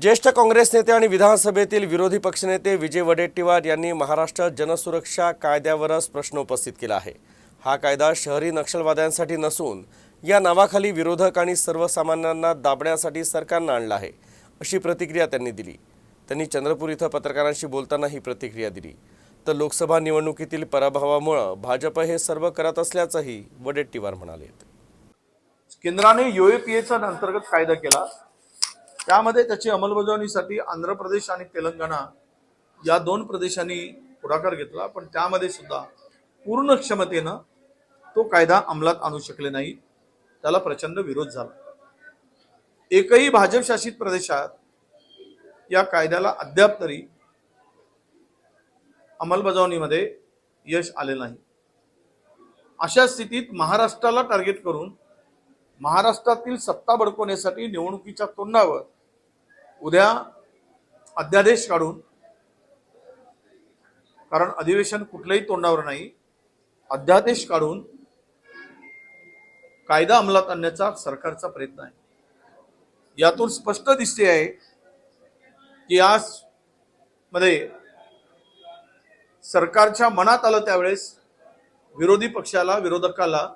ज्येष्ठ काँग्रेस नेते आणि विधानसभेतील विरोधी पक्षनेते विजय वडेट्टीवार यांनी महाराष्ट्र जनसुरक्षा कायद्यावरच प्रश्न उपस्थित केला आहे. हा कायदा शहरी नक्षलवाद्यांसाठी नसून या नावाखाली विरोधक आणि सर्वसामान्यांना दाबण्यासाठी सरकारनं आणला आहे अशी प्रतिक्रिया त्यांनी दिली. त्यांनी चंद्रपूर इथं पत्रकारांशी बोलताना ही प्रतिक्रिया दिली. तर लोकसभा निवडणुकीतील पराभवामुळं भाजप हे सर्व करत असल्याचंही वडेट्टीवार म्हणाले. केंद्राने युएपीएचा अंतर्गत कायदा केला. त्यामध्ये त्याची अंमलबजावणीसाठी आंध्र प्रदेश आणि तेलंगणा या दोन प्रदेशांनी पुढाकार घेतला. पण त्यामध्ये सुद्धा पूर्ण क्षमतेनं तो कायदा अंमलात आणू शकले नाही. त्याला प्रचंड विरोध झाला. एकही भाजप शासित प्रदेशात या कायद्याला अद्याप तरी अंमलबजावणीमध्ये यश आले नाही. अशा स्थितीत महाराष्ट्राला टार्गेट करून महाराष्ट्रातील सत्ता बडकवण्यासाठी निवडणुकीच्या तोंडावर उद्या अध्यादेश काढून कारण अधिवेशन कुठल्याही तोंडावर नाही अध्यादेश काढून कायदा अंमलात आणण्याचा सरकारचा प्रयत्न आहे. यातून स्पष्ट दिसते आहे की आज मध्ये सरकारच्या मनात आलं त्यावेळेस विरोधी पक्षाला विरोधकाला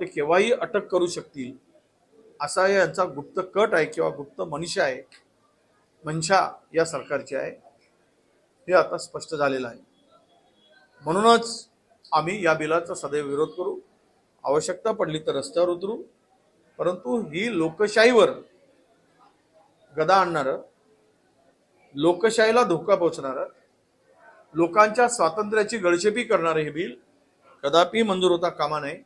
ते केव्हाही अटक करू शकतील असा यांचा गुप्त कट आहे किंवा गुप्त मनीषा आहे. मनशा या सरकारची आहे हे आता स्पष्ट झालेलं आहे. म्हणूनच आम्ही या बिलाचा सदैव विरोध करू. आवश्यकता पडली तर रस्त्यावर उतरू. परंतु ही लोकशाहीवर गदा आणणारं लोकशाहीला धोका पोचणारं लोकांच्या स्वातंत्र्याची गळशेपी करणारं हे बिल कदापि मंजूर होता कामा नये.